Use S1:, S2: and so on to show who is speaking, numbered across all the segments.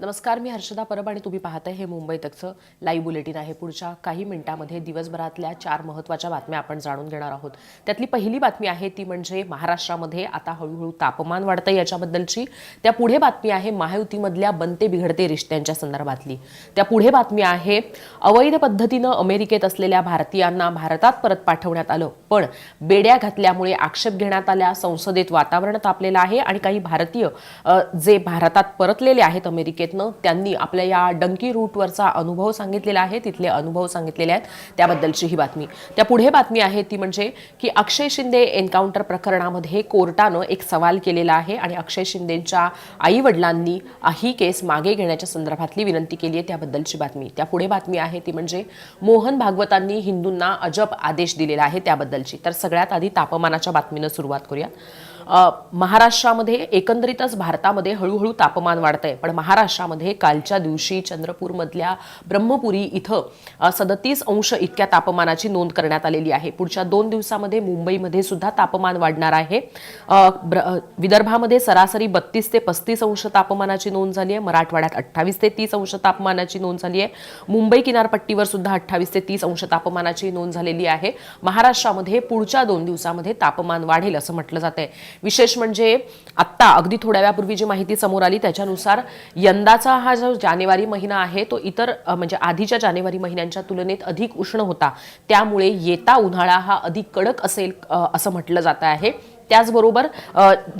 S1: नमस्कार मी हर्षदा परब आणि तुम्ही पाहताय हे मुंबई तकचं लाईव्ह बुलेटिन आहे. पुढच्या काही मिनिटांमध्ये दिवसभरातल्या चार महत्त्वाच्या बातम्या आपण जाणून घेणार आहोत. त्यातली पहिली बातमी आहे ती म्हणजे महाराष्ट्रामध्ये आता हळूहळू तापमान वाढतं याच्याबद्दलची. त्या पुढे बातमी आहे महायुतीमधल्या बनते बिघडते रिश्त्यांच्या संदर्भातली. त्या पुढे बातमी आहे अवैध पद्धतीनं अमेरिकेत असलेल्या भारतीयांना भारतात परत पाठवण्यात आलं पण बेड्या घातल्यामुळे आक्षेप घेण्यात आल्या संसदेत वातावरण तापलेलं आहे आणि काही भारतीय जे भारतात परतलेले आहेत अमेरिकेतनं त्यांनी आपल्या या डंकी रूटवरचा अनुभव सांगितलेला आहे तिथले अनुभव सांगितलेले आहेत. त्याबद्दलची ही बातमी. त्या पुढे बातमी आहे ती म्हणजे की अक्षय शिंदे एन्काउंटर प्रकरणामध्ये कोर्टानं एक सवाल केलेला आहे आणि अक्षय शिंदेच्या आईवडिलांनी ही केस मागे घेण्याच्या संदर्भातली विनंती केली आहे. त्याबद्दलची बातमी. त्या पुढे बातमी आहे ती म्हणजे मोहन भागवतांनी हिंदूंना अजब आदेश दिलेला आहे त्याबद्दलची. तर सगळ्यात आधी तापमानाच्या बातमीनं सुरुवात करूया. महाराष्ट्रामध्ये एकंदरीतच भारतामध्ये हळूहळू तापमान वाढतंय. पण महाराष्ट्रामध्ये कालच्या दिवशी चंद्रपूरमधल्या ब्रह्मपुरी इथं सदतीस अंश इतक्या तापमानाची नोंद करण्यात आलेली आहे. पुढच्या दोन दिवसामध्ये मुंबईमध्ये सुद्धा तापमान वाढणार आहे. ब्र- विदर्भामध्ये सरासरी बत्तीस ते पस्तीस अंश तापमानाची नोंद झाली आहे. मराठवाड्यात अठ्ठावीस ते तीस अंश तापमानाची नोंद झाली आहे. मुंबई किनारपट्टीवर सुद्धा अठ्ठावीस ते तीस अंश तापमानाची नोंद झालेली आहे. महाराष्ट्रामध्ये पुढच्या दोन दिवसामध्ये तापमान वाढेल असं म्हटलं जात आहे विशेष म्हणजे आत्ता अगदी थोड्या वेळापूर्वी जी माहिती समोर आली त्याच्यानुसार यंदाचा हा जो जानेवारी महिना आहे तो इतर म्हणजे आधीच्या जानेवारी महिन्यांच्या तुलनेत अधिक उष्ण होता. त्यामुळे येता उन्हाळा हा अधिक कडक असेल असं म्हटलं जात आहे. त्याचबरोबर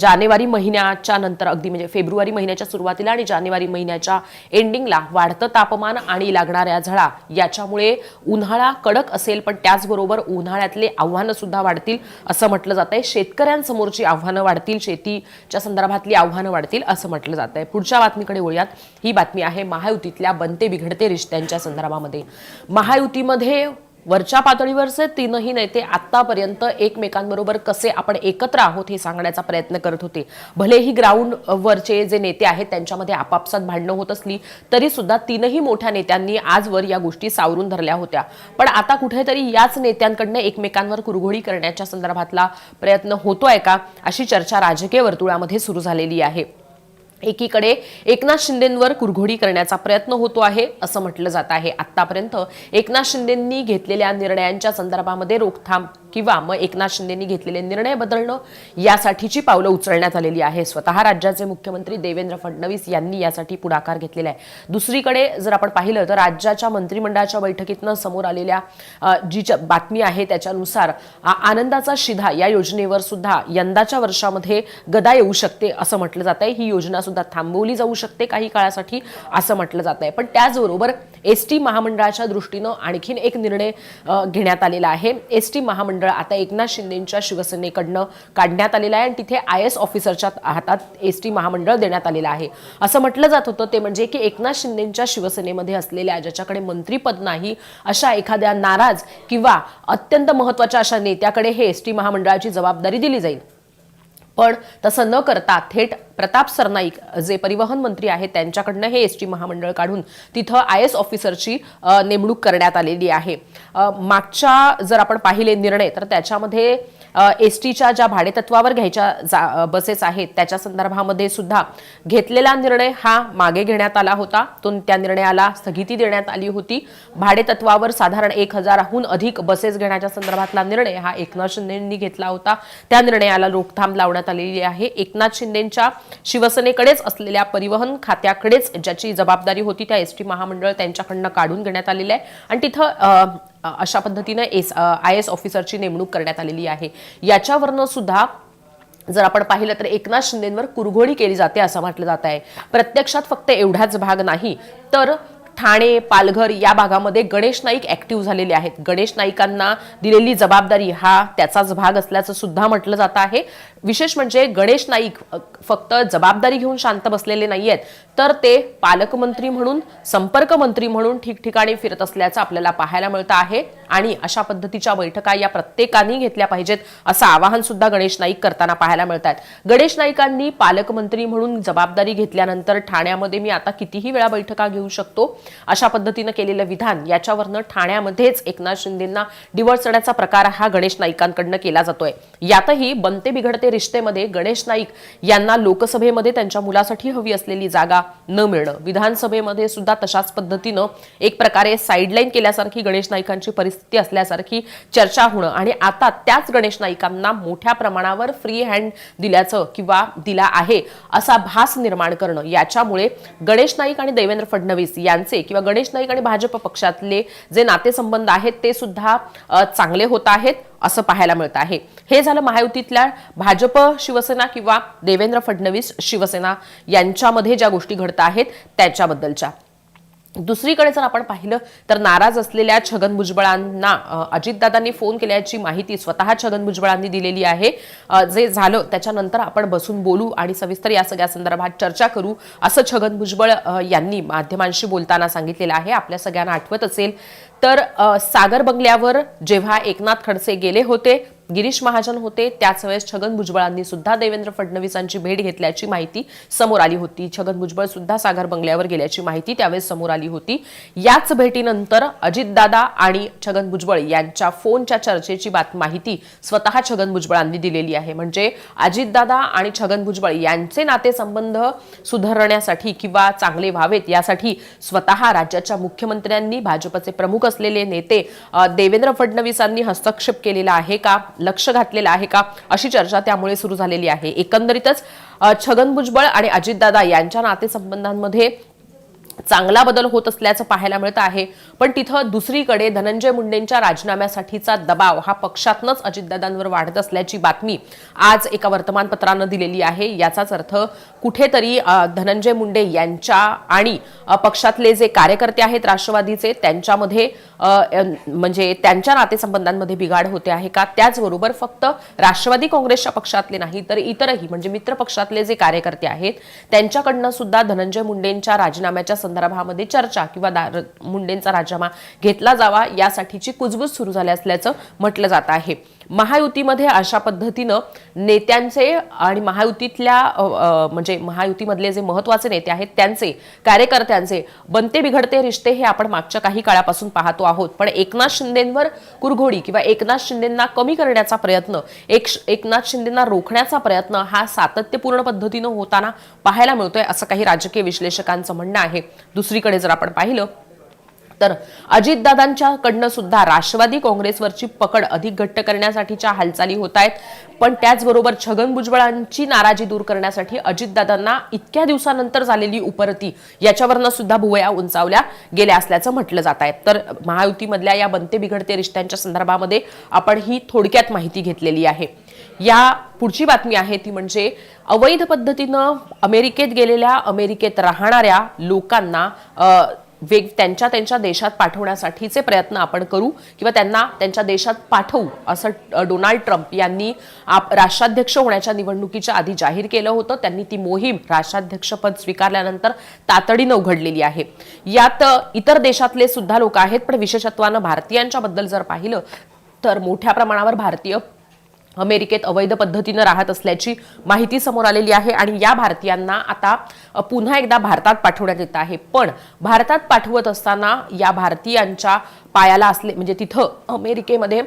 S1: जानेवारी महिन्याच्या नंतर अगदी म्हणजे फेब्रुवारी महिन्याच्या सुरुवातीला आणि जानेवारी महिन्याच्या एंडिंगला वाढतं तापमान आणि लागणाऱ्या झळा याच्यामुळे उन्हाळा कडक असेल पण त्याचबरोबर उन्हाळ्यातले आव्हानं सुद्धा वाढतील असं म्हटलं जात आहे शेतकऱ्यांसमोरची आव्हानं वाढतील शेतीच्या संदर्भातली आव्हानं वाढतील असं म्हटलं जात आहे पुढच्या बातमीकडे वळूयात. ही बातमी आहे महायुतीतल्या बनते बिघडते रिश्त्यांच्या संदर्भामध्ये. महायुतीमध्ये वरच्या पातळीवरचे तीनही नेते आतापर्यंत एकमेकांबरोबर कसे आपण एकत्र आहोत हे सांगण्याचा प्रयत्न करत होते. भलेही ग्राउंड वरचे जे नेते आहेत त्यांच्यामध्ये आपापसात भांडणं होत असली तरी सुद्धा तीनही मोठ्या नेत्यांनी आजवर या गोष्टी सावरून धरल्या होत्या. पण आता कुठेतरी याच नेत्यांकडनं एकमेकांवर कुरघोडी करण्याच्या संदर्भातला प्रयत्न होतोय का अशी चर्चा राजकीय वर्तुळामध्ये सुरू झालेली आहे. एकीकडे एकनाथ शिंदेंवर कुरघोडी करण्याचा प्रयत्न होतो आहे असं म्हटलं जात आहे. आतापर्यंत एकनाथ शिंदेंनी घेतलेल्या निर्णयांच्या संदर्भामध्ये रोखथाम किंवा मग एकनाथ शिंदेंनी घेतलेले निर्णय बदलणं यासाठीची पावलं उचलण्यात आलेली आहे. स्वतः राज्याचे मुख्यमंत्री देवेंद्र फडणवीस यांनी यासाठी पुढाकार घेतलेला आहे. दुसरीकडे जर आपण पाहिलं तर राज्याच्या मंत्रिमंडळाच्या बैठकीतनं समोर आलेल्या जी बातमी आहे त्याच्यानुसार आनंदाचा शिधा या योजनेवर सुद्धा यंदाच्या वर्षामध्ये गदा येऊ शकते असं म्हटलं जात आहे. ही योजना सुद्धा थांबवली जाऊ शकते काही काळासाठी असं म्हटलं जात आहे. पण त्याचबरोबर एस टी महामंडळाच्या दृष्टीनं आणखीन एक निर्णय घेण्यात आलेला आहे. एस टी महामंडळ आता एकनाथ शिंदेच्या शिवसेनेकडनं काढण्यात आलेलं आहे आणि तिथे आय एस ऑफिसरच्या हातात एस टी महामंडळ देण्यात आलेलं आहे. असं म्हटलं जात होतं ते म्हणजे की एकनाथ शिंदेच्या शिवसेनेमध्ये असलेल्या ज्याच्याकडे मंत्रीपद नाही अशा एखाद्या नाराज किंवा अत्यंत महत्त्वाच्या अशा नेत्याकडे हे एस टी महामंडळाची जबाबदारी दिली जाईल. पण तसं न करता थेट प्रताप सरनाईक जे परिवहन मंत्री आहेत त्यांच्याकडनं हे एस टी महामंडळ काढून तिथं आय एस ऑफिसरची नेमणूक करण्यात आलेली आहे. मागच्या जर आपण पाहिले निर्णय तर त्याच्यामध्ये एस टीच्या ज्या भाडेतत्वावर घ्यायच्या जा- बसेस आहेत त्याच्या संदर्भामध्ये सुद्धा घेतलेला निर्णय हा मागे घेण्यात आला होता. तो त्या निर्णयाला स्थगिती देण्यात आली होती. भाडेतत्वावर साधारण एक हजाराहून अधिक बसेस घेण्याच्या संदर्भातला निर्णय हा एकनाथ शिंदेंनी घेतला होता. त्या निर्णयाला रोखथाम लावण्यात आलेली आहे. एकनाथ शिंदेच्या शिवसेनेकडेच असलेल्या परिवहन खात्याकडेच ज्याची जबाबदारी होती त्या एस टी महामंडळ त्यांच्याकडनं काढून घेण्यात आलेलं आहे. आणि तिथं अशा पद्धतीनं एस आय एस ऑफिसरची नेमणूक करण्यात आलेली आहे. याच्यावरनं सुद्धा जर आपण पाहिलं तर एकनाथ शिंदेंवर कुरघोडी केली जाते असं म्हटलं जात आहे. प्रत्यक्षात फक्त एवढाच भाग नाही तर ठाणे पालघर या भागामध्ये गणेश नाईक ऍक्टिव्ह झालेले आहेत. गणेश नाईकांना दिलेली जबाबदारी हा त्याचाच भाग असल्याचं सुद्धा म्हटलं जात आहे. विशेष म्हणजे गणेश नाईक फक्त जबाबदारी घेऊन शांत बसलेले नाही आहेत तर ते पालकमंत्री म्हणून संपर्क मंत्री म्हणून ठिकठिकाणी फिरत असल्याचं आपल्याला पाहायला मिळतं आहे आणि अशा पद्धतीच्या बैठका या प्रत्येकाने घेतल्या पाहिजेत असं आवाहन सुद्धा गणेश नाईक करताना पाहायला मिळत आहेत. गणेश नाईकांनी पालकमंत्री म्हणून जबाबदारी घेतल्यानंतर ठाण्यामध्ये मी आता कितीही वेळा बैठका घेऊ शकतो अशा पद्धतीनं केलेलं विधान याच्यावरनं ठाण्यामध्येच एकनाथ शिंदेंना डिवळचण्याचा प्रकार हा गणेश नाईकांकडनं केला जातोय. यातही बनते बिघडते रिश्तेमध्ये गणेश नाईक यांना लोकसभेमध्ये त्यांच्या मुलासाठी हवी असलेली जागा न मिळणं. विधानसभेमध्ये सुद्धा तशाच पद्धतीनं एक प्रकारे साईडलाईन केल्यासारखी गणेश नाईकांची परिस्थिती असल्यासारखी चर्चा होणं आणि आता त्याच गणेश नाईकांना मोठ्या प्रमाणावर फ्री हँड दिल्याचं किंवा दिला आहे असा भास निर्माण करणं याच्यामुळे गणेश नाईक आणि देवेंद्र फडणवीस यांचे किंवा गणेश नाईक आणि भाजप पक्षातले जे नातेसंबंध आहेत ते सुद्धा चांगले होत आहेत असं पाहायला मिळत आहे. हे झालं महायुतीतल्या भाजप शिवसेना किंवा देवेंद्र फडणवीस शिवसेना यांच्यामध्ये ज्या गोष्टी घडत आहेत त्याच्याबद्दलच्या. दुसरीकडे जर आपण पाहिलं तर नाराज असलेल्या छगन भुजबळांना अजितदादांनी फोन केल्याची माहिती स्वतः छगन भुजबळांनी दिलेली आहे. जे झालं त्याच्यानंतर आपण बसून बोलू आणि सविस्तर या सगळ्या संदर्भात चर्चा करू असं छगन भुजबळ यांनी माध्यमांशी बोलताना सांगितलेलं आहे. आपल्या सगळ्यांना आठवत असेल तर सागर बंगल्यावर जेव्हा एकनाथ खडसे गेले होते गिरीश महाजन होते. त्याच वेळेस छगन भुजबळांनी सुद्धा देवेंद्र फडणवीसांची भेट घेतल्याची माहिती समोर आली होती. छगन भुजबळ सुद्धा सागर बंगल्यावर गेल्याची माहिती त्यावेळेस समोर आली होती. याच भेटीनंतर अजितदादा आणि छगन भुजबळ यांच्या फोनच्या चर्चेची बात माहिती स्वतः छगन भुजबळांनी दिलेली आहे. म्हणजे अजितदादा आणि छगन भुजबळ यांचे नातेसंबंध सुधारण्यासाठी किंवा चांगले व्हावेत यासाठी स्वतः राज्याच्या मुख्यमंत्र्यांनी भाजपचे प्रमुख असलेले नेते देवेंद्र फडणवीसांनी हस्तक्षेप केलेला आहे का? लक्ष घातलेलं आहे का? अशी चर्चा त्यामुळे सुरू झालेली आहे. एकंदरीतच छगन भुजबळ आणि अजितदादा यांच्या नातेसंबंधांमध्ये चांगला बदल होत असल्याचं पाहायला मिळत आहे. पण तिथं दुसरीकडे धनंजय मुंडेंच्या राजीनाम्यासाठीचा दबाव हा पक्षातनंच अजितदादांवर वाढत असल्याची बातमी आज एका वर्तमानपत्रानं दिलेली आहे. याचाच अर्थ कुठेतरी धनंजय मुंडे यांच्या आणि पक्षातले जे कार्यकर्ते आहेत राष्ट्रवादीचे त्यांच्यामध्ये म्हणजे त्यांच्या नातेसंबंधांमध्ये बिघाड होते आहे का? त्याचबरोबर फक्त राष्ट्रवादी काँग्रेसच्या पक्षातले नाही तर इतरही म्हणजे मित्र पक्षातले जे कार्यकर्ते आहेत त्यांच्याकडनं सुद्धा धनंजय मुंडेंच्या राजीनाम्याच्या संदर्भामध्ये चर्चा किंवा मुंडेंचा राजीनामा घेतला जावा यासाठीची कुजबूज सुरू झाली असल्याचं म्हटलं जात आहे. महायुतीमध्ये अशा पद्धतीनं नेत्यांचे आणि महायुतीतल्या म्हणजे महायुतीमधले जे महत्त्वाचे नेते आहेत त्यांचे कार्यकर्त्यांचे बनते बिघडते रिश्ते हे आपण मागच्या काही काळापासून पाहतो आहोत. पण एकनाथ शिंदेंवर कुरघोडी किंवा एकनाथ शिंदेंना कमी करण्याचा प्रयत्न एक एकनाथ शिंदेंना रोखण्याचा प्रयत्न हा सातत्यपूर्ण पद्धतीनं होताना पाहायला मिळतोय असं काही राजकीय विश्लेषकांचं म्हणणं आहे. दुसरीकडे जर आपण पाहिलं तर अजितदादांच्याकडनं सुद्धा राष्ट्रवादी काँग्रेसवरची पकड अधिक घट्ट करण्यासाठीच्या हालचाली होत आहेत. पण त्याचबरोबर छगन भुजबळांची नाराजी दूर करण्यासाठी अजितदादांना इतक्या दिवसानंतर झालेली उपरती याच्यावरनं सुद्धा भुवया उंचावल्या गेल्या असल्याचं म्हटलं जात आहे. तर महायुतीमधल्या या बनते बिघडते रिश्त्यांच्या संदर्भामध्ये आपण ही थोडक्यात माहिती घेतलेली आहे. या पुढची बातमी आहे ती म्हणजे अवैध पद्धतीनं अमेरिकेत गेलेल्या अमेरिकेत राहणाऱ्या लोकांना वेग त्यांच्या त्यांच्या देशात पाठवण्यासाठीचे प्रयत्न आपण करू किंवा त्यांना त्यांच्या देशात पाठवू असं डोनाल्ड ट्रम्प यांनी आप राष्ट्राध्यक्ष होण्याच्या निवडणुकीच्या आधी जाहीर केलं होतं. त्यांनी ती मोहीम राष्ट्राध्यक्षपद स्वीकारल्यानंतर तातडीनं उघडलेली आहे. यात इतर देशातले सुद्धा लोक आहेत पण विशेषत्वानं भारतीयांच्या बद्दल जर पाहिलं तर मोठ्या प्रमाणावर भारतीय अमेरिकेत अवैध पद्धतीनं राहत असल्याची माहिती समोर आलेली आहे आणि या भारतीयांना आता पुन्हा एकदा भारतात पाठवण्यात येत आहे. पण भारतात पाठवत असताना या भारतीयांच्या पायाला असले म्हणजे तिथं अमेरिकेमध्ये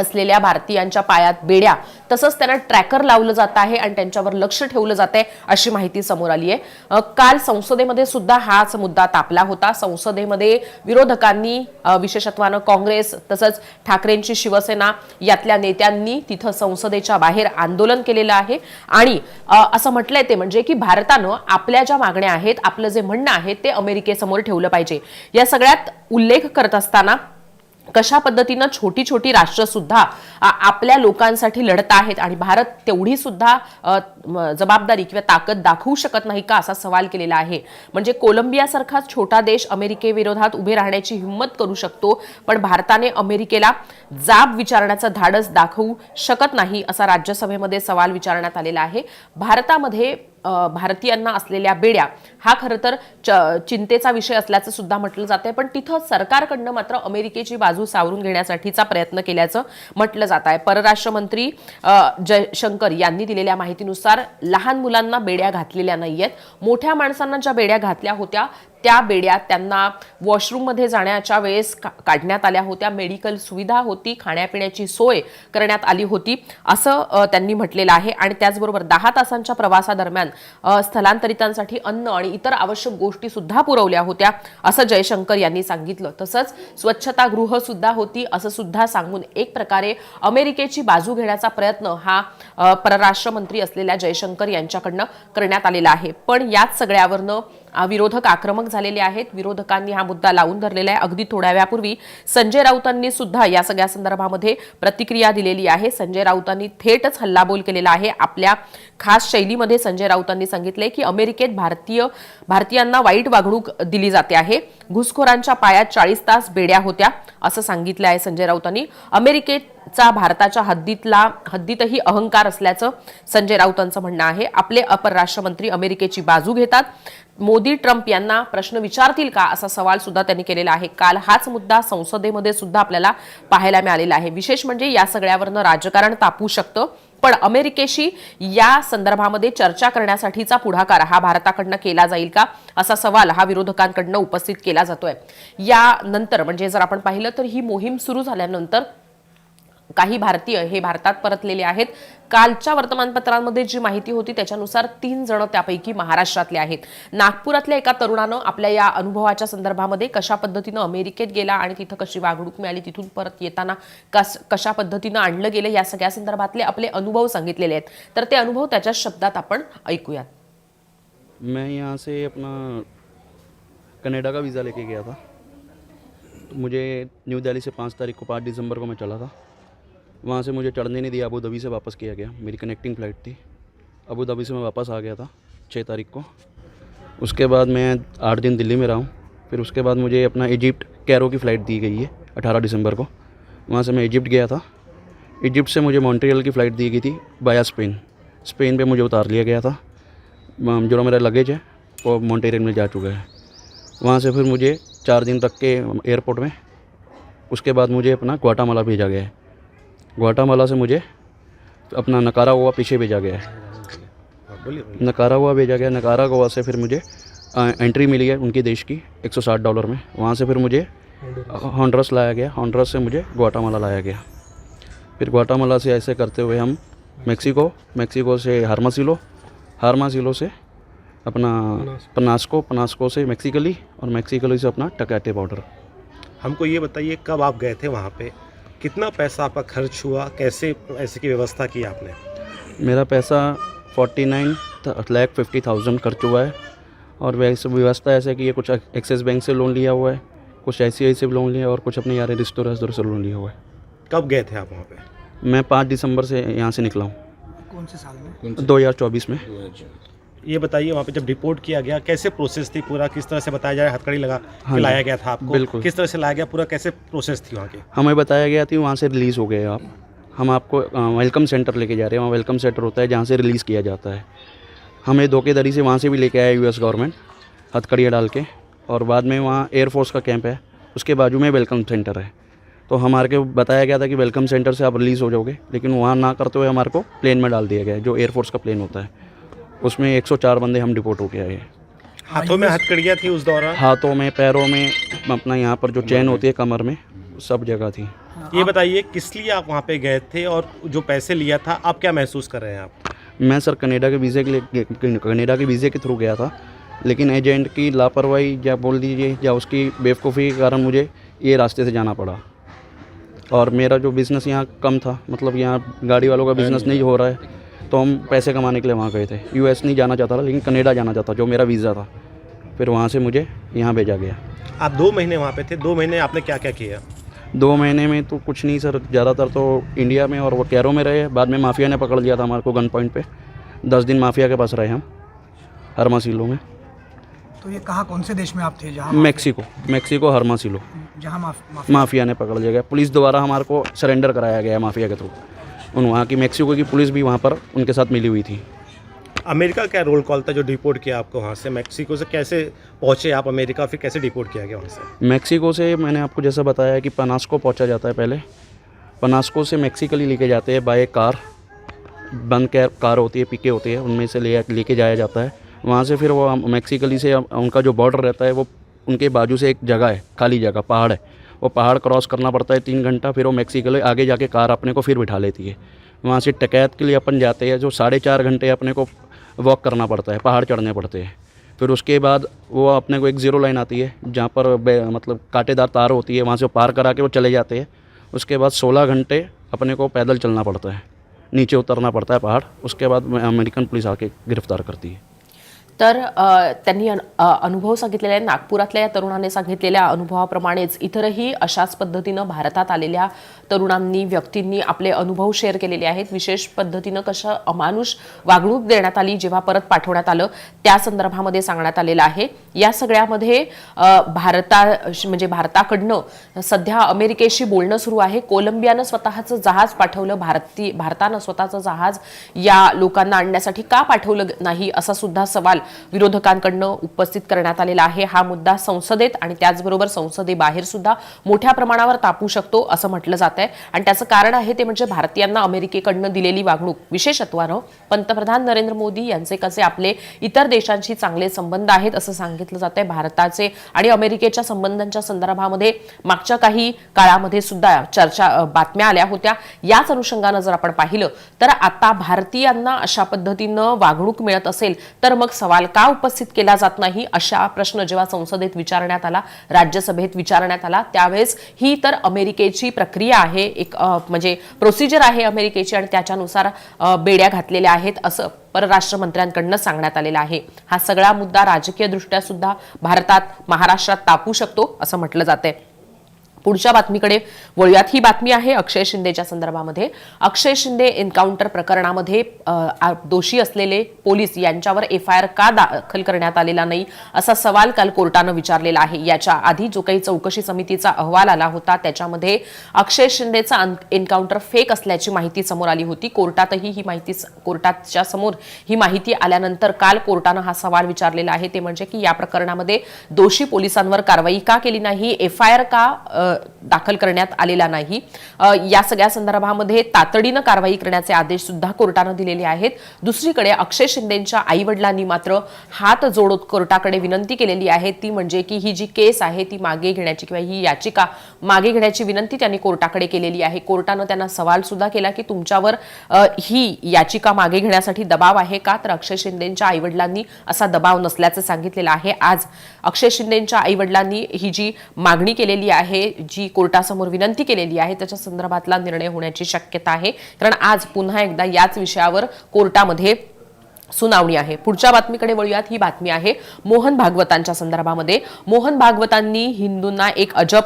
S1: असलेल्या भारतीयांच्या पायात बेड्या तसंच त्यांना ट्रॅकर लावलं जात आहे आणि त्यांच्यावर लक्ष ठेवलं जात आहे अशी माहिती समोर आली आहे. काल संसदेमध्ये सुद्धा हाच मुद्दा तापला होता. संसदेमध्ये विरोधकांनी विशेषत्वानं काँग्रेस तसंच ठाकरेंची शिवसेना यातल्या नेत्यांनी तिथं संसदेच्या बाहेर आंदोलन केलेलं आहे. आणि असं म्हटलंय ते म्हणजे की भारतानं आपल्या ज्या मागण्या आहेत आपलं जे म्हणणं आहे ते अमेरिकेसमोर ठेवलं पाहिजे. या सगळ्यात उल्लेख करत असताना कशा पद्धतीनं छोटी छोटी राष्ट्र सुद्धा आपल्या लोकांसाठी लढत आहेत आणि भारत तेवढी सुद्धा जबाबदारी किंवा ताकद दाखवू शकत नाही का असा सवाल केलेला आहे. म्हणजे कोलंबियासारखा छोटा देश अमेरिकेविरोधात उभे राहण्याची हिंमत करू शकतो पण भारताने अमेरिकेला जाब विचारण्याचं धाडस दाखवू शकत नाही असा राज्यसभेमध्ये सवाल विचारण्यात आलेला आहे. भारतामध्ये भारतीयांना असलेल्या बेड्या हा खरं तर च- चिंतेचा विषय असल्याचं सुद्धा म्हटलं आहे पण तिथं सरकारकडनं मात्र अमेरिकेची बाजू सावरून घेण्यासाठीचा प्रयत्न केल्याचं म्हटलं जात आहे परराष्ट्र मंत्री जयशंकर यांनी दिलेल्या माहितीनुसार लहान मुलांना बेड्या घातलेल्या नाहीयेत. मोठ्या माणसांना ज्या बेड्या घातल्या होत्या त्या बेड्या त्यांना वॉशरूममध्ये जाण्याच्या वेळेस का- काढण्यात आल्या होत्या. मेडिकल सुविधा होती. खाण्यापिण्याची सोय करण्यात आली होती. असं त्यांनी म्हटलेलं आहे. आणि त्याचबरोबर दहा तासांच्या प्रवासादरम्यान स्थलांतरितांसाठी अन्न आणि इतर आवश्यक गोष्टी सुद्धा पुरवल्या होत्या असं जयशंकर यांनी सांगितलं. तसंच स्वच्छतागृह सुद्धा होती असं सुद्धा सांगून एक प्रकारे अमेरिकेची बाजू घेण्याचा प्रयत्न हा परराष्ट्र मंत्री असलेल्या जयशंकर यांच्याकडनं करण्यात आलेला आहे. पण याच सगळ्यावरनं विरोधक आक्रमक झालेले आहेत. विरोधकांनी हा मुद्दा लावून धरलेला आहे. अगदी थोड्या वेळापूर्वी संजय राऊतांनी सुद्धा या सगळ्या संदर्भामध्ये प्रतिक्रिया दिलेली आहे. संजय राऊतांनी थेटच हल्लाबोल केलेला आहे. आपल्या खास शैलीमध्ये संजय राऊतांनी सांगितले की अमेरिकेत भारतीय भारतीयांना वाईट वागणूक दिली जाते आहे. घुसखोरांच्या पायात चाळीस तास बेड्या होत्या असं सांगितलं आहे संजय राऊतांनी. अमेरिकेत चा भारताच्या हद्दीतला हद्दीतही अहंकार असल्याचं संजय राऊतांचं म्हणणं आहे. आपले अपरराष्ट्रमंत्री अमेरिकेची बाजू घेतात. मोदी ट्रम्प यांना प्रश्न विचारतील का असा सवाल सुद्धा त्यांनी केलेला आहे. काल हाच मुद्दा संसदेमध्ये सुद्धा आपल्याला पाहायला मिळालेला आहे. विशेष म्हणजे या सगळ्यावरनं राजकारण तापू शकतं. पण अमेरिकेशी या संदर्भामध्ये चर्चा करण्यासाठीचा पुढाकार हा भारताकडनं केला जाईल का असा सवाल हा विरोधकांकडनं उपस्थित केला जातोय. यानंतर म्हणजे जर आपण पाहिलं तर ही मोहीम सुरू झाल्यानंतर काही भारतीय हे भारतात परतलेले आहेत. कालच्या वर्तमानपत्रांमध्ये जी माहिती होती त्याच्यानुसार तीन जण त्यापैकी महाराष्ट्रातले आहेत. नागपुरातल्या एका तरुणानं आपल्या या अनुभवाच्या संदर्भामध्ये कशा पद्धतीनं अमेरिकेत गेला आणि तिथं कशी वागणूक मिळाली तिथून परत येताना कस कशा पद्धतीनं आणलं गेलं या सगळ्या संदर्भातले आपले अनुभव सांगितलेले आहेत. तर ते अनुभव त्याच्या शब्दात आपण ऐकूयात.
S2: मैं यहाँ से अपना कनाडा का वीज़ा लेके गया था। मुझे न्यू दिल्ली से पाँच तारीख को पाँच दिसंबर को मैं चला था। वहाँ से मुझे चढ़ने नहीं दिया अबू धाबी से वापस किया गया। मेरी कनेक्टिंग फ़्लाइट थी। अबू धाबी से मैं वापस आ गया था छः तारीख को। उसके बाद मैं आठ दिन दिल्ली में रहा हूँ। फिर उसके बाद मुझे अपना इजिप्ट कैरो की फ़्लाइट दी गई है, अठारह दिसंबर को। वहाँ से मैं इजिप्ट गया था। इजिप्ट से मुझे मॉन्ट्रियल की फ़्लाइट दी गई थी बाया स्पेन स्पेन पे मुझे उतार लिया गया था। जो मेरा लगेज है, वो मॉन्टेरियल में जा चुका है। वहाँ से फिर मुझे चार दिन तक के एयरपोर्ट में। उसके बाद मुझे अपना ग्वाटामाला भेजा गया है। ग्वाटामाला से मुझे अपना नकारा हुआ पीछे भेजा गया है। नकारा हुआ भेजा गया नकारा गोवा से फिर मुझे एंट्री मिली है उनके देश की 160 डॉलर में। वहाँ से फिर मुझे हॉन्ड्रस लाया गया हॉन्ड्रस से मुझे ग्वाटामाला लाया गया। फिर ग्वाटामाला से ऐसे करते हुए हम मेक्सिको मेक्सिको से हारमासिलो हारमासिलो से अपना पनास्को। पनास्को से मेक्सिकली और मेक्सिकली से अपना टकाटे बॉर्डर
S3: हमको ये बताइए कब आप गए थे वहाँ पे? कितना पैसा आपका खर्च हुआ? कैसे ऐसे की व्यवस्था की आपने?
S2: मेरा पैसा forty nine lakh fifty thousand खर्च हुआ है। और वैसे व्यवस्था ऐसे कि ये कुछ एक्सिस बैंक से लोन लिया हुआ है कुछ आई सी से लोन लिया और कुछ अपने यार रिश्तों से लोन लिया हुआ है।
S3: कब गए थे आप वहाँ पे?
S2: मैं पाँच दिसंबर से यहाँ से निकला हूँ।
S4: कौन से साल में?
S2: दो हज़ार चौबीस में।
S3: ये बताइए वहाँ पे जब रिपोर्ट किया गया कैसे प्रोसेस थी पूरा? किस तरह से बताया जा रहा है? हथकड़ी लगा
S2: हाँ
S3: के लाया गया था आपको?
S2: बिल्कुल।
S3: किस तरह से लाया गया? पूरा कैसे प्रोसेस थी वहाँ की?
S2: हमें बताया गया था वहाँ से रिलीज़ हो गए आप। हम आपको वेलकम सेंटर लेके जा रहे हैं। वहाँ वेलकम सेंटर होता है जहाँ से रिलीज़ किया जाता है। हमें धोखेधड़ी से वहाँ से भी लेके आया यूएस गवर्नमेंट हथकड़ियाँ डाल के। और बाद में वहाँ एयरफोर्स का कैंप है। उसके बाजू में वेलकम सेंटर है। तो हमारे को बताया गया था कि वेलकम सेंटर से आप रिलीज़ हो जाओगे। लेकिन वहाँ ना करते हुए हमारे को प्लेन में डाल दिया गया है जो एयरफोर्स का प्लेन होता है। उसमें 104 बंदे हम डिपोर्ट होके आए हैं।
S3: हाथों में हथकड़ियाँ थी उस दौरान?
S2: हाथों में पैरों में अपना यहाँ पर जो चैन होती है कमर में सब जगह थी।
S3: ये बताइए किस लिए आप वहाँ पे गए थे और जो पैसे लिया था आप क्या महसूस कर रहे हैं आप?
S2: मैं सर कनेडा के वीज़े के लिए कनेडा के वीज़े के थ्रू गया था लेकिन एजेंट की लापरवाही या बोल दीजिए या उसकी बेवकूफ़ी के कारण मुझे ये रास्ते से जाना पड़ा। और मेरा जो बिज़नेस यहाँ कम था मतलब यहाँ गाड़ी वालों का बिज़नेस नहीं हो रहा है तो हम पैसे कमाने के लिए वहाँ गए थे। यूएस नहीं जाना चाहता था लेकिन कनाडा जाना चाहता जो मेरा वीज़ा था। फिर वहाँ से मुझे यहाँ भेजा गया।
S3: आप दो महीने वहाँ पे थे दो महीने आपने क्या क्या? किया
S2: दो महीने में तो कुछ नहीं सर ज़्यादातर तो इंडिया में और वो कैरो में रहे बाद में माफिया ने पकड़ लिया था हमारे को गन पॉइंट पे। दस दिन माफिया के पास रहे हम हरमासिलो में।
S4: तो ये कहाँ कौन से देश में आप थे जहाँ
S2: मैक्सिको मैक्सिको हरमासिलो
S4: जहाँ माफ़ माफ़
S2: माफिया ने पकड़ लिया गया। पुलिस द्वारा हमारे को सरेंडर कराया गया माफिया के थ्रू। उन वहाँ की मैक्सिको की पुलिस भी वहाँ पर उनके साथ मिली हुई थी।
S3: अमेरिका क्या रोल कॉल था जो डिपोर्ट किया आपको वहाँ से? मैक्सिको से कैसे पहुँचे आप अमेरिका? फिर कैसे डिपोर्ट किया गया वहाँ से?
S2: मैक्सिको से मैंने आपको जैसा बताया कि पनास्को पहुँचा जाता है पहले। पनास्को से मैक्सिकली लेके जाते हैं बाय कार। बंद कैर कार होती है पिके होती है उनमें से ले लेके जाया जाता है। वहाँ से फिर वो मैक्सिकली से उनका जो बॉर्डर रहता है वो उनके बाजू से एक जगह है खाली जगह पहाड़ है। वो पहाड़ क्रॉस करना पड़ता है तीन घंटा, फिर वो मैक्सिकली आगे जाके कार अपने को फिर बिठा लेती है। वहाँ से टकैत के लिए अपन जाते हैं, जो साढ़े चार घंटे अपने को वॉक करना पड़ता है, पहाड़ चढ़ने पड़ते हैं। फिर उसके बाद वो अपने को एक ज़ीरो लाइन आती है, जहाँ पर मतलब कांटेदार तार होती है, वहाँ से पार करा के वो चले जाते हैं। उसके बाद सोलह घंटे अपने को पैदल चलना पड़ता है, नीचे उतरना पड़ता है पहाड़। उसके बाद अमेरिकन पुलिस आके गिरफ़्तार करती है।
S1: तर त्यांनी अनुभव सांगितलेले आहे नागपुरातल्या या तरुणाने सांगितलेल्या अनुभवाप्रमाणेच इतरही अशाच पद्धतीनं भारतात आलेल्या तरुणांनी व्यक्तींनी आपले अनुभव शेअर केलेले आहेत. विशेष पद्धतीनं कसं अमानुष वागणूक देण्यात आली जेव्हा परत पाठवण्यात आलं त्या संदर्भामध्ये सांगण्यात आलेलं आहे. या सगळ्यामध्ये भारता म्हणजे भारताकडनं सध्या अमेरिकेशी बोलणं सुरू आहे. कोलंबियानं स्वतःचं जहाज पाठवलं भारती भारतानं स्वतःचं जहाज या लोकांना आणण्यासाठी का पाठवलं नाही असा सुद्धा सवाल विरोधकांकडनं उपस्थित करण्यात आलेला आहे. हा मुद्दा संसदेत आणि त्याचबरोबर संसदेबाहेर सुद्धा मोठ्या प्रमाणावर तापू शकतो असं म्हटलं जात आहे आणि त्याचं कारण आहे ते म्हणजे भारतीयांना अमेरिकेकडनं दिलेली वागणूक. विशेषत्वानं पंतप्रधान नरेंद्र मोदी यांचे कसे आपले इतर देशांशी चांगले संबंध आहेत असं सांगितलं जात आहे भारताचे आणि अमेरिकेच्या संबंधांच्या संदर्भामध्ये मागच्या काही काळामध्ये सुद्धा चर्चा बातम्या आल्या होत्या. याच अनुषंगानं जर आपण पाहिलं तर आता भारतीयांना अशा पद्धतीनं वागणूक मिळत असेल तर मग सवाल का उपस्थित केला जात नाही अशा प्रश्न जेव्हा संसदेत विचारण्यात आला राज्यसभेत विचारण्यात आला त्यावेळेस ही तर अमेरिकेची प्रक्रिया आहे एक म्हणजे प्रोसिजर आहे अमेरिकेची आणि त्याच्यानुसार बेड्या घातलेल्या आहेत असं परराष्ट्र मंत्र्यांकडनं सांगण्यात आलेलं आहे. हा सगळा मुद्दा राजकीय दृष्ट्या सुद्धा भारतात महाराष्ट्रात तापू शकतो असं म्हटलं जातंय. पुढच्या बातमीकडे वळूयात. ही बातमी आहे अक्षय शिंदेच्या संदर्भामध्ये. अक्षय शिंदे एन्काउंटर प्रकरणामध्ये दोषी असलेले पोलीस यांच्यावर एफ आय आर का दाखल करण्यात आलेला नाही असा सवाल काल कोर्टानं विचारलेला आहे. याच्या आधी जो काही चौकशी समितीचा अहवाल आला होता त्याच्यामध्ये अक्षय शिंदेचा एन्काउंटर फेक असल्याची माहिती समोर आली होती. कोर्टातही ही माहिती कोर्टाच्या समोर ही माहिती आल्यानंतर काल कोर्टानं हा सवाल विचारलेला आहे. ते म्हणजे की या प्रकरणामध्ये दोषी पोलिसांवर कारवाई का केली नाही? एफ आय आर का दाखल करण्यात आलेला नाही. या सगळ्या संदर्भामध्ये तातडीनं कारवाई करण्याचे आदेश सुद्धा कोर्टानं दिलेले आहेत. दुसरीकडे अक्षय शिंदेच्या आईवडिलांनी मात्र हात जोडत कोर्टाकडे विनंती केलेली आहे. ती म्हणजे की ही जी केस आहे ती मागे घेण्याची किंवा ही याचिका मागे घेण्याची विनंती त्यांनी कोर्टाकडे केलेली आहे. कोर्टानं त्यांना सवाल सुद्धा केला की तुमच्यावर ही याचिका मागे घेण्यासाठी दबाव आहे का? तर अक्षय शिंदेच्या आईवडिलांनी असा दबाव नसल्याचं सांगितलेलं आहे. आज अक्षय शिंदेच्या आईवडिलांनी ही जी मागणी केलेली आहे जी कोर्टासमोर विनंती केलेली आहे त्याच्या संदर्भातला निर्णय होण्याची शक्यता आहे. कारण आज पुन्हा एकदा याच विषयावर कोर्टामध्ये सुनावणी आहे. पुढच्या बातमीकडे वळूयात. ही बातमी आहे मोहन भागवतांच्या संदर्भामध्ये. मोहन भागवतांनी हिंदूंना एक अजब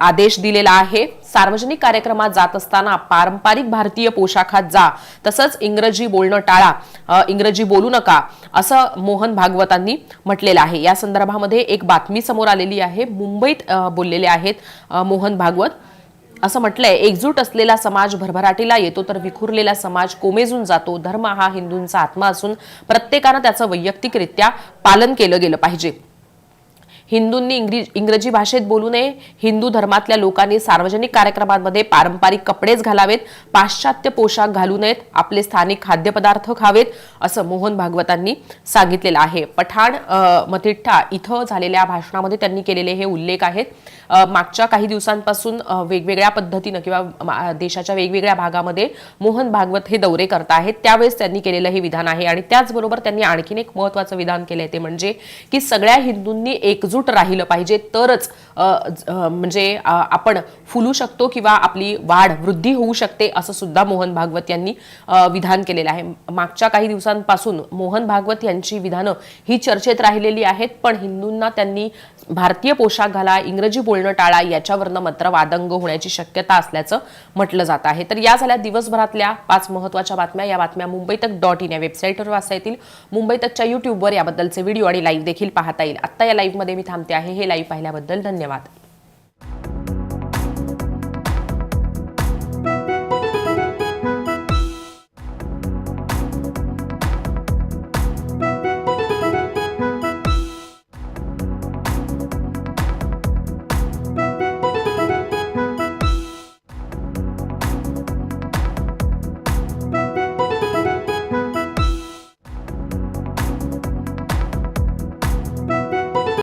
S1: आदेश दिलेला आहे. सार्वजनिक कार्यक्रमात जात असताना पारंपरिक भारतीय पोशाखात जा. तसंच इंग्रजी बोलणं टाळा. इंग्रजी बोलू नका. असं मोहन भागवतांनी म्हटलेलं आहे. या संदर्भामध्ये एक बातमी समोर आलेली आहे. मुंबईत बोललेले आहेत मोहन भागवत. असं म्हटलंय एकजूट असलेला समाज भरभराटीला येतो तर विखुरलेला समाज कोमेजून जातो. धर्म हा हिंदूंचा आत्मा असून प्रत्येकानं त्याचं वैयक्तिकरित्या पालन केलं गेलं पाहिजे. हिंदूंनी इंग्रजी इंग्रजी भाषेत बोलू नये. हिंदू धर्मातल्या लोकांनी सार्वजनिक कार्यक्रमांमध्ये पारंपरिक कपडेच घालावेत. पाश्चात्य पोशाख घालू नयेत. आपले स्थानिक खाद्यपदार्थ खावेत असं मोहन भागवतांनी सांगितलेलं आहे. पठाण मतिठ्ठा इथं झालेल्या भाषणामध्ये त्यांनी केलेले हे उल्लेख आहेत. मागच्या काही दिवसांपासून वेगवेगळ्या पद्धतीनं किंवा मा- देशाच्या वेगवेगळ्या भागामध्ये मोहन भागवत हे दौरे करत आहेत. त्यावेळेस त्यांनी केलेलं हे विधान आहे आणि त्याचबरोबर त्यांनी आणखीन एक महत्वाचं विधान केलंय ते म्हणजे की सगळ्या हिंदूंनी एकजूट राहिलं पाहिजे तरच म्हणजे आपण फुलू शकतो किंवा आपली वाढ वृद्धी होऊ शकते असं सुद्धा मोहन भागवत यांनी विधान केलेलं आहे. मागच्या काही दिवसांपासून मोहन भागवत यांची विधानं ही चर्चेत राहिलेली आहेत पण हिंदूंना त्यांनी भारतीय पोशाख घाला इंग्रजी बोलणं टाळा याच्यावरनं मात्र वादंग होण्याची शक्यता असल्याचं म्हटलं जात आहे. तर या झाल्या दिवसभरातल्या पाच महत्त्वाच्या बातम्या या बातम्या मुंबई तक डॉट इन या वेबसाईटवर वाचता येतील. मुंबई तकच्या युट्यूबवर याबद्दलचे व्हिडिओ आणि लाईव्ह देखील पाहता येईल. आत्ता या लाईव्हमध्ये मी थांबते आहे. हे लाईव्ह पाहिल्याबद्दल धन्यवाद.